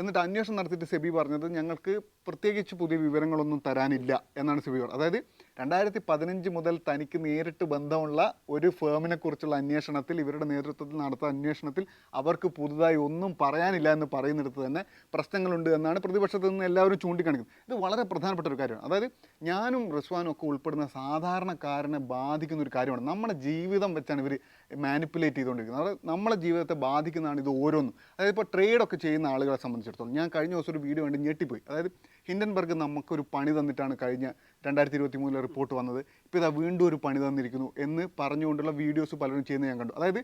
എന്നിട്ട് അന്വേഷണം നടത്തിയിട്ട് സെബി പറഞ്ഞത് ഞങ്ങൾക്ക് പ്രത്യേകിച്ച് പുതിയ വിവരങ്ങളൊന്നും തരാനില്ല എന്നാണ് സെബി പറഞ്ഞത്. അതായത് രണ്ടായിരത്തി പതിനഞ്ച് മുതൽ തനിക്ക് നേരിട്ട് ബന്ധമുള്ള ഒരു ഫേമിനെ കുറിച്ചുള്ള അന്വേഷണത്തിൽ ഇവരുടെ നേതൃത്വത്തിൽ നടത്തുന്ന അന്വേഷണത്തിൽ അവർക്ക് പുതുതായി ഒന്നും പറയാനില്ല എന്ന് പറയുന്നിടത്ത് തന്നെ പ്രശ്നങ്ങളുണ്ട് എന്നാണ് പ്രതിപക്ഷത്തു നിന്ന് എല്ലാവരും ചൂണ്ടിക്കാണിക്കുന്നത്. ഇത് വളരെ പ്രധാനപ്പെട്ട ഒരു കാര്യമാണ്. അതായത് ഞാനും റിസ്വാനും ഒക്കെ ഉൾപ്പെടുന്ന സാധാരണക്കാരനെ ബാധിക്കുന്ന ഒരു കാര്യമാണ്. നമ്മുടെ ജീവിതം വെച്ചാണ് ഇവർ മാനിപ്പുലേറ്റ് ചെയ്തുകൊണ്ടിരിക്കുന്നത്. അതായത് നമ്മളെ ജീവിതത്തെ ബാധിക്കുന്നതാണ് ഇത് ഓരോന്നും. അതായത് ഇപ്പോൾ ട്രേഡൊക്കെ ചെയ്യുന്ന ആളുകളെ സംബന്ധിച്ചിടത്തോളം ഞാൻ കഴിഞ്ഞ ദിവസം ഒരു വീഡിയോ വേണ്ടി ഞെട്ടിപ്പോയി. അതായത് ഹിൻഡൻബർഗ് നമുക്കൊരു പണി തന്നിട്ടാണ് കഴിഞ്ഞ രണ്ടായിരത്തി ഇരുപത്തി മൂന്നിലെ റിപ്പോർട്ട് വന്നത്. ഇപ്പോൾ ഇതാ വീണ്ടും ഒരു പണി തന്നിരിക്കുന്നു എന്ന് പറഞ്ഞുകൊണ്ടുള്ള വീഡിയോസ് പലരും ചെയ്യുന്നത് ഞാൻ കണ്ടു. അതായത്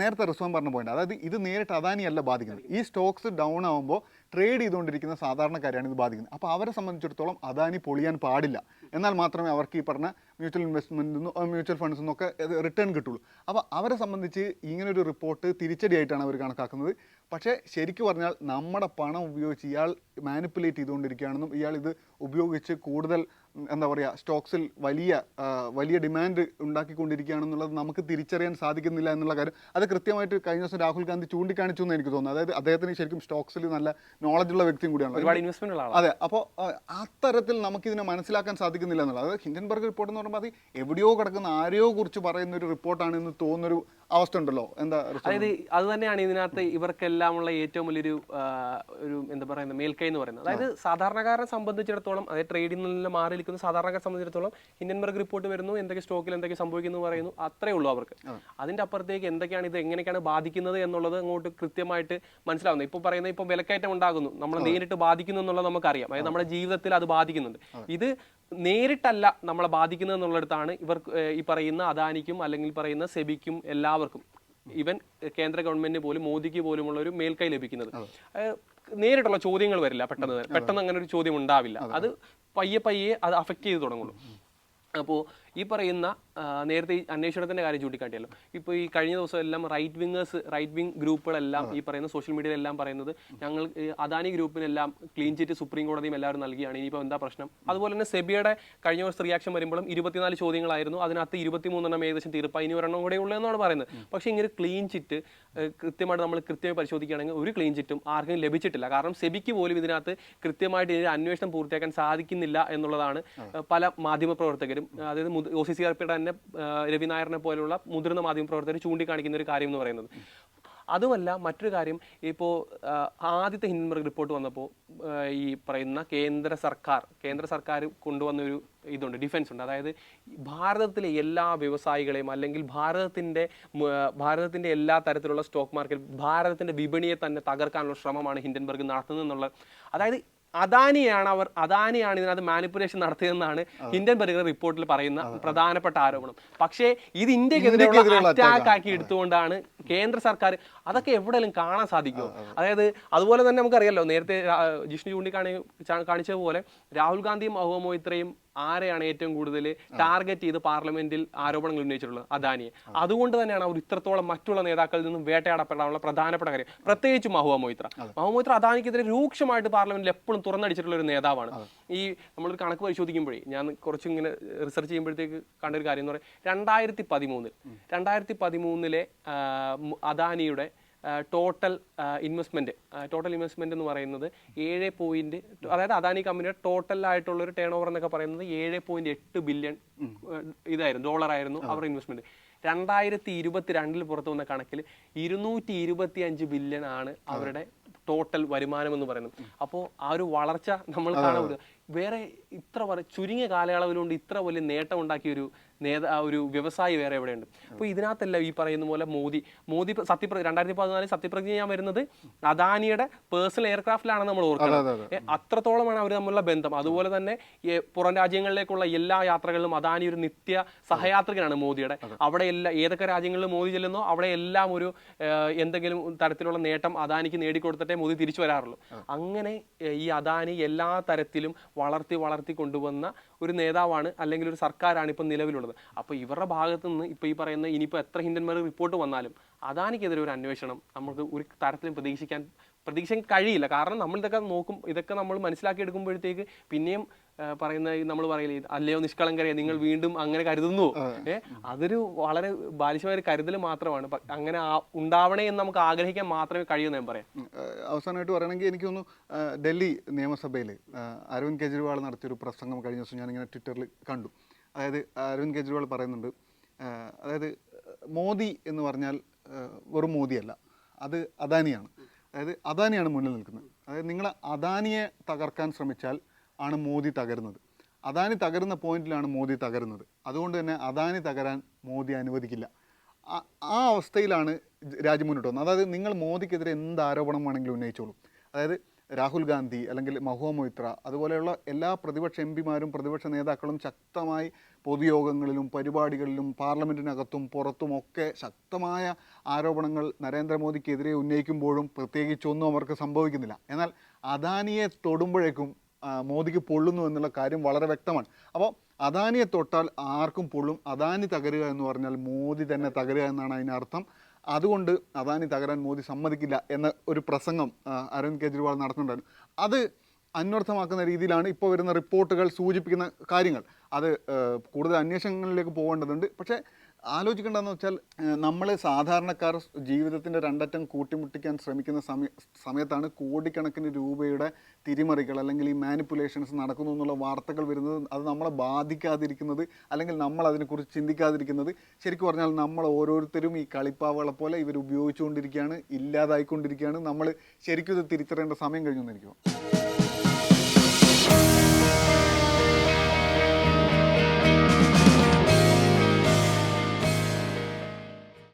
നേരത്തെ റിസ്വാൻ പറഞ്ഞ പോയിന്റ് അതായത് ഇത് നേരിട്ട് അദാനിയല്ല ബാധിക്കുന്നത്. ഈ സ്റ്റോക്സ് ഡൗൺ ആകുമ്പോൾ ട്രേഡ് ചെയ്തുകൊണ്ടിരിക്കുന്ന സാധാരണക്കാരെയാണ് ഇത് ബാധിക്കുന്നത്. അപ്പോൾ അവരെ സംബന്ധിച്ചിടത്തോളം അദാനി പൊളിയാൻ പാടില്ല. എന്നാൽ മാത്രമേ അവർക്ക് ഈ പറഞ്ഞ മ്യൂച്വൽ ഇൻവെസ്റ്റ്മെന്റിൽ നിന്നും മ്യൂച്വൽ ഫണ്ട്സിൽ നിന്നൊക്കെ റിട്ടേൺ കിട്ടുള്ളൂ. അപ്പോൾ അവരെ സംബന്ധിച്ച് ഇങ്ങനൊരു റിപ്പോർട്ട് തിരിച്ചടിയായിട്ടാണ് അവർ കണക്കാക്കുന്നത്. പക്ഷേ ശരിക്കും പറഞ്ഞാൽ നമ്മുടെ പണം ഉപയോഗിച്ച് ഇയാൾ മാനിപ്പുലേറ്റ് ചെയ്തുകൊണ്ടിരിക്കുകയാണെന്നും ഇയാൾ ഇത് ഉപയോഗിച്ച് കൂടുതൽ എന്താ പറയുക സ്റ്റോക്സിൽ വലിയ വലിയ ഡിമാൻഡ് ഉണ്ടാക്കിക്കൊണ്ടിരിക്കുകയാണെന്നുള്ളത് നമുക്ക് തിരിച്ചറിയാൻ സാധിക്കുന്നില്ല എന്നുള്ള കാര്യം. അത് കൃത്യമായിട്ട് കഴിഞ്ഞ ദിവസം രാഹുൽ ഗാന്ധി ചൂണ്ടിക്കാണിച്ചു എന്ന് എനിക്ക് തോന്നുന്നു. അതായത് അദ്ദേഹത്തിന് ശരിക്കും സ്റ്റോക്സിൽ നല്ല നോളജ് ഉള്ള വ്യക്തിയും കൂടിയാണ്. ഒരുപാട് ഇൻവെസ്റ്റ്മെന്റ് അതെ അപ്പോൾ അത്തരത്തിൽ നമുക്കിതിനെ മനസ്സിലാക്കാൻ സാധിക്കുന്നില്ല എന്നുള്ളത്. അതായത് ഹിൻഡൻബർഗ് റിപ്പോർട്ട് എന്ന് പറയുമ്പോൾ അത് എവിടെയോ കിടക്കുന്ന ആരെയോ കുറിച്ച് പറയുന്ന ഒരു റിപ്പോർട്ടാണ് എന്ന് തോന്നുന്നൊരു അവസ്ഥ ഉണ്ടല്ലോ. എന്താ അതായത് അത് തന്നെയാണ് ഇതിനകത്ത് ഇവർക്കെല്ലാമുള്ള ഏറ്റവും വലിയൊരു ഒരു എന്താ പറയുന്നത് മേൽക്കൈ എന്ന് പറയുന്നത്. അതായത് സാധാരണക്കാരനെ സംബന്ധിച്ചിടത്തോളം അതായത് ട്രേഡിൽ നിന്ന് മാറി നിൽക്കുന്ന സാധാരണക്കാരെ സംബന്ധിച്ചിടത്തോളം ഹിൻഡൻബർഗ് റിപ്പോർട്ട് വരുന്നു എന്തൊക്കെ സ്റ്റോക്കിൽ എന്തൊക്കെ സംഭവിക്കുന്നു പറയുന്നു. അത്രേ ഉള്ളൂ അവർക്ക്. അതിന്റെ അപ്പുറത്തേക്ക് എന്തൊക്കെയാണ് ഇത് എങ്ങനെയൊക്കെയാണ് ബാധിക്കുന്നത് എന്നുള്ളത് അങ്ങോട്ട് കൃത്യമായിട്ട് മനസ്സിലാവുന്നത് ഇപ്പോൾ പറയുന്നത് ഇപ്പോൾ വിലക്കയറ്റം ഉണ്ടാകുന്നു. നമ്മൾ നേരിട്ട് ബാധിക്കുന്നു എന്നുള്ളത് നമുക്കറിയാം. അതായത് നമ്മുടെ ജീവിതത്തിൽ അത് ബാധിക്കുന്നുണ്ട്. ഇത് നേരിട്ടല്ല നമ്മളെ ബാധിക്കുന്നത് എന്നുള്ളിടത്താണ് ഇവർ ഈ പറയുന്ന അദാനിക്കും അല്ലെങ്കിൽ പറയുന്ന സെബിക്കും എല്ലാവർക്കും. ഇവൻ കേന്ദ്ര ഗവൺമെന്റിന് പോലും മോദിക്ക് പോലുമുള്ള ഒരു മേൽക്കൈ ലഭിക്കുന്നത്. നേരിട്ടുള്ള ചോദ്യങ്ങൾ വരില്ല പെട്ടെന്ന് പെട്ടെന്ന് അങ്ങനെ ഒരു ചോദ്യം ഉണ്ടാവില്ല. അത്. പയ്യെ പയ്യെ അത് അഫക്റ്റ് ചെയ്ത് തുടങ്ങുള്ളൂ അപ്പോൾ ഈ പറയുന്ന നേരത്തെ ഈ അന്വേഷണത്തിന്റെ കാര്യം ചൂണ്ടിക്കാട്ടിയല്ലോ. ഇപ്പോൾ ഈ കഴിഞ്ഞ ദിവസം എല്ലാം റൈറ്റ് വിങ്ങേഴ്സ് റൈറ്റ് വിങ് ഗ്രൂപ്പുകളെല്ലാം ഈ പറയുന്ന സോഷ്യൽ മീഡിയയിലെല്ലാം പറയുന്നത് ഞങ്ങൾ അദാനി ഗ്രൂപ്പിനെല്ലാം ക്ലീൻ ചിറ്റ് സുപ്രീം കോടതിയും എല്ലാവരും നൽകിയാണ്. ഇനിയിപ്പോൾ എന്താ പ്രശ്നം? അതുപോലെ തന്നെ സെബിയുടെ കഴിഞ്ഞ വർഷം റിയാക്ഷൻ വരുമ്പോഴും ഇരുപത്തിനാല് ചോദ്യങ്ങളായിരുന്നു. അതിനകത്ത് ഇരുപത്തിമൂന്നെണ്ണം ഏകദേശം തീർപ്പായി. ഇനി ഒരെണ്ണം കൂടെ ഉള്ളൂ എന്നാണ് പറയുന്നത്. പക്ഷേ ഇങ്ങനെ ക്ലീൻ ചിറ്റ് കൃത്യമായിട്ട് നമ്മൾ കൃത്യമായി പരിശോധിക്കുകയാണെങ്കിൽ ഒരു ക്ലീൻ ചിറ്റും ആർക്കും ലഭിച്ചിട്ടില്ല. കാരണം സെബിക്ക് പോലും ഇതിനകത്ത് കൃത്യമായിട്ട് ഇതിന് അന്വേഷണം പൂർത്തിയാക്കാൻ സാധിക്കുന്നില്ല എന്നുള്ളതാണ് പല മാധ്യമപ്രവർത്തകരും അതായത് ഒ സി സി ആർ പിയുടെ തന്നെ രവി നായറിനെ പോലുള്ള മുതിർന്ന മാധ്യമ പ്രവർത്തകർ ചൂണ്ടിക്കാണിക്കുന്ന ഒരു കാര്യം എന്ന് പറയുന്നത്. അതുമല്ല മറ്റൊരു കാര്യം ഇപ്പോൾ ആദ്യത്തെ ഹിൻഡൻബർഗ് റിപ്പോർട്ട് വന്നപ്പോൾ ഈ പറയുന്ന കേന്ദ്ര സർക്കാർ കേന്ദ്ര സർക്കാർ കൊണ്ടുവന്നൊരു ഇതുണ്ട് ഡിഫൻസ് ഉണ്ട്. അതായത് ഭാരതത്തിലെ എല്ലാ വ്യവസായികളെയും അല്ലെങ്കിൽ ഭാരതത്തിന്റെ ഭാരതത്തിന്റെ എല്ലാ തരത്തിലുള്ള സ്റ്റോക്ക് മാർക്കറ്റ് ഭാരതത്തിന്റെ വിപണിയെ തന്നെ തകർക്കാനുള്ള ശ്രമമാണ് ഹിൻഡൻബർഗ് നടത്തുന്നത് എന്നുള്ള അതായത് അദാനിയാണ് അവർ അദാനിയാണ് ഇതിനകത്ത് മാനിപ്പുലേഷൻ നടത്തിയതെന്നാണ് ഹിൻഡൻബർഗ് റിപ്പോർട്ടിൽ പറയുന്ന പ്രധാനപ്പെട്ട ആരോപണം. പക്ഷേ ഇത് ഇന്ത്യക്കെതിരെയുള്ള ഇന്ത്യക്കെതിരെയുള്ള അറ്റാക്ക് ആക്കി എടുത്തുകൊണ്ടാണ് കേന്ദ്ര സർക്കാർ അതൊക്കെ എവിടെയെങ്കിലും കാണാൻ സാധിക്കുമോ? അതായത് അതുപോലെ തന്നെ നമുക്കറിയാലോ നേരത്തെ ജിഷ്ണു ചൂണ്ടിക്കാണി കാണിച്ച കാണിച്ചതുപോലെ രാഹുൽ ഗാന്ധിയും മഹുവ മൊയ്ത്രയും ആരെയാണ് ഏറ്റവും കൂടുതൽ ടാർഗറ്റ് ചെയ്ത് പാർലമെന്റിൽ ആരോപണങ്ങൾ ഉന്നയിച്ചിട്ടുള്ളത്? അദാനിയെ. അതുകൊണ്ട് തന്നെയാണ് അവർ ഇത്രത്തോളം മറ്റുള്ള നേതാക്കളിൽ നിന്നും വേട്ടയാടപ്പെടാനുള്ള പ്രധാനപ്പെട്ട കാര്യം. പ്രത്യേകിച്ച് മഹുവ മൊയ്ത്ര. മഹുവ മൊയ്ത്ര അദാനിക്കെതിരെ രൂക്ഷമായിട്ട് പാർലമെന്റിൽ എപ്പോഴും തുറന്നടിച്ചിട്ടുള്ള ഒരു നേതാവാണ്. ഈ നമ്മളൊരു കണക്ക് പരിശോധിക്കുമ്പോഴേ ഞാൻ കുറച്ച് ഇങ്ങനെ റിസർച്ച് ചെയ്യുമ്പോഴത്തേക്ക് കണ്ടൊരു കാര്യം എന്ന് പറയുന്നത് രണ്ടായിരത്തി പതിമൂന്നിൽ രണ്ടായിരത്തി പതിമൂന്നിലെ അദാനിയുടെ ടോട്ടൽ ഇൻവെസ്റ്റ്മെന്റ് ടോട്ടൽ ഇൻവെസ്റ്റ്മെന്റ് എന്ന് പറയുന്നത് ഏഴ് പോയിന്റ് അതായത് അദാനി കമ്പനിയുടെ ടോട്ടൽ ആയിട്ടുള്ള ഒരു ടേൺ ഓവർ എന്നൊക്കെ പറയുന്നത് ഏഴ് പോയിന്റ് എട്ട് ബില്യൺ ഇതായിരുന്നു ഡോളർ ആയിരുന്നു അവരുടെ ഇൻവെസ്റ്റ്മെന്റ് രണ്ടായിരത്തി ഇരുപത്തി രണ്ടിൽ പുറത്തു വന്ന കണക്കിൽ ഇരുന്നൂറ്റി ഇരുപത്തി അഞ്ച് ബില്യൺ ആണ് അവരുടെ ടോട്ടൽ വരുമാനം എന്ന് പറയുന്നത്. അപ്പോൾ ആ ഒരു വളർച്ച നമ്മൾ കാണാൻ. വേറെ ഇത്ര വര ചുരുങ്ങിയ കാലയളവിലുകൊണ്ട് ഇത്ര വലിയ നേട്ടം ഉണ്ടാക്കിയ ഒരു നേതാ ഒരു വ്യവസായി വേറെ എവിടെയുണ്ട്? അപ്പോൾ ഇതിനകത്തല്ല ഈ പറയുന്ന പോലെ മോദി മോദി സത്യപ്രതി സത്യപ്ര രണ്ടായിരത്തി പതിനാലിൽ സത്യപ്രതിജ്ഞ ചെയ്യാൻ വരുന്നത് അദാനിയുടെ പേഴ്സണൽ എയർക്രാഫ്റ്റിലാണ് നമ്മൾ ഓർക്കുന്നത് അത്രത്തോളമാണ് അവർ തമ്മിലുള്ള ബന്ധം. അതുപോലെ തന്നെ പുറം രാജ്യങ്ങളിലേക്കുള്ള എല്ലാ യാത്രകളിലും അദാനി ഒരു നിത്യ സഹയാത്രികനാണ് മോദിയുടെ. അവിടെ എല്ലാ ഏതൊക്കെ രാജ്യങ്ങളിൽ മോദി ചെല്ലുന്നോ അവിടെ എല്ലാം ഒരു എന്തെങ്കിലും തരത്തിലുള്ള നേട്ടം അദാനിക്ക് നേടിക്കൊടുത്തിട്ടേ മോദി തിരിച്ചു വരാറുള്ളൂ. അങ്ങനെ ഈ അദാനി എല്ലാ തരത്തിലും വളർത്തി വളർത്തി കൊണ്ടുവന്ന ഒരു നേതാവാണ് അല്ലെങ്കിൽ ഒരു സർക്കാരാണ് ഇപ്പം നിലവിലുള്ളത്. അപ്പോൾ ഇവരുടെ ഭാഗത്തു നിന്ന് ഇപ്പോൾ ഈ പറയുന്ന ഇനിയിപ്പോൾ എത്ര ഹിന്ദന്മാർ റിപ്പോർട്ട് വന്നാലും അദാനിക്കെതിരെ ഒരു അന്വേഷണം നമുക്ക് ഒരു തരത്തിലും പ്രതീക്ഷിക്കാൻ പ്രതീക്ഷിക്കാൻ കഴിയില്ല. കാരണം നമ്മൾ ഇതൊക്കെ നോക്കും ഇതൊക്കെ നമ്മൾ മനസ്സിലാക്കി എടുക്കുമ്പോഴത്തേക്ക് പിന്നെയും പറയുന്ന നമ്മൾ പറയില്ലേ അല്ലയോ നിഷ്കളങ്കരെ നിങ്ങൾ വീണ്ടും അങ്ങനെ കരുതുന്നു. ഏ അതൊരു വളരെ ബാലിശമായ ഒരു കരുതൽ മാത്രമാണ്. അങ്ങനെ ഉണ്ടാവണേ എന്ന് നമുക്ക് ആഗ്രഹിക്കാൻ മാത്രമേ കഴിയൂ ഞാൻ പറയാം. ഏഹ് അവസാനമായിട്ട് പറയണമെങ്കിൽ എനിക്ക് തോന്നുന്നു ഏഹ് ഡൽഹി നിയമസഭയിൽ അരവിന്ദ് കെജ്രിവാൾ നടത്തിയൊരു പ്രസംഗം കഴിഞ്ഞ ദിവസം ഞാനിങ്ങനെ ട്വിറ്ററിൽ കണ്ടു. അതായത് അരവിന്ദ് കെജ്രിവാൾ പറയുന്നുണ്ട് അതായത് മോദി എന്ന് പറഞ്ഞാൽ വെറും മോദിയല്ല അത് അദാനിയാണ്. അതായത് അദാനിയാണ് മുന്നിൽ നിൽക്കുന്നത്. അതായത് നിങ്ങൾ അദാനിയെ തകർക്കാൻ ശ്രമിച്ചാൽ ആണ് മോദി തകരുന്നത്. അദാനി തകരുന്ന പോയിന്റിലാണ് മോദി തകരുന്നത്. അതുകൊണ്ട് തന്നെ അദാനി തകരാൻ മോദി അനുവദിക്കില്ല. ആ- അവസ്ഥയിലാണ് രാജ്യം മുന്നോട്ട് വന്നത് അതായത് നിങ്ങൾ മോദിക്കെതിരെ എന്ത് ആരോപണം വേണമെങ്കിലും ഉന്നയിച്ചോളൂ. അതായത് രാഹുൽ ഗാന്ധി അല്ലെങ്കിൽ മഹുവ മൊയ്ത്ര അതുപോലെയുള്ള എല്ലാ പ്രതിപക്ഷ എം പിമാരും പ്രതിപക്ഷ നേതാക്കളും ശക്തമായി പൊതുയോഗങ്ങളിലും പരിപാടികളിലും പാർലമെന്റിനകത്തും പുറത്തും ഒക്കെ ശക്തമായ ആരോപണങ്ങൾ നരേന്ദ്രമോദിക്കെതിരെ ഉന്നയിക്കുമ്പോഴും പ്രത്യേകിച്ചൊന്നും അവർക്ക് സംഭവിക്കുന്നില്ല. എന്നാൽ അദാനിയെ തൊടുമ്പോഴേക്കും മോദിക്ക് പൊള്ളുന്നു എന്നുള്ള കാര്യം വളരെ വ്യക്തമാണ്. അപ്പോൾ അദാനിയെ തൊട്ടാൽ ആർക്കും പൊള്ളും. അദാനി തകരുക എന്ന് പറഞ്ഞാൽ മോദി തന്നെ തകരുക എന്നാണ് അതിനർത്ഥം അതുകൊണ്ട് അദാനി തകരാൻ മോദി സമ്മതിക്കില്ല എന്ന ഒരു പ്രസംഗം അരവിന്ദ് കെജ്രിവാൾ നടത്തുന്നുണ്ടായിരുന്നു. അത് അന്വർത്ഥമാക്കുന്ന രീതിയിലാണ് ഇപ്പോൾ വരുന്ന റിപ്പോർട്ടുകൾ സൂചിപ്പിക്കുന്ന കാര്യങ്ങൾ. അത് കൂടുതൽ അന്വേഷണങ്ങളിലേക്ക് പോകേണ്ടതുണ്ട്. പക്ഷേ ആലോചിക്കേണ്ടതെന്ന് വെച്ചാൽ നമ്മൾ സാധാരണക്കാർ ജീവിതത്തിന്റെ രണ്ടറ്റം കൂട്ടിമുട്ടിക്കാൻ ശ്രമിക്കുന്ന സമയ സമയത്താണ് കോടിക്കണക്കിന് രൂപയുടെ തിരിമറികൾ അല്ലെങ്കിൽ ഈ മാനിപ്പുലേഷൻസ് നടക്കുന്നു എന്നുള്ള വാർത്തകൾ വരുന്നത്. അത് നമ്മളെ ബാധിക്കാതിരിക്കുന്നത് അല്ലെങ്കിൽ നമ്മൾ അതിനെക്കുറിച്ച് ചിന്തിക്കാതിരിക്കുന്നത്. ശരിക്കും പറഞ്ഞാൽ നമ്മൾ ഓരോരുത്തരും ഈ കളിപ്പാവകളെ പോലെ ഇവർ ഉപയോഗിച്ചുകൊണ്ടിരിക്കുകയാണ് ഇല്ലാതായിക്കൊണ്ടിരിക്കുകയാണ്. നമ്മൾ ശരിക്കും ഇത് തിരിച്ചറിയേണ്ട സമയം കഴിഞ്ഞു എന്ന് എനിക്ക് തോന്നുന്നു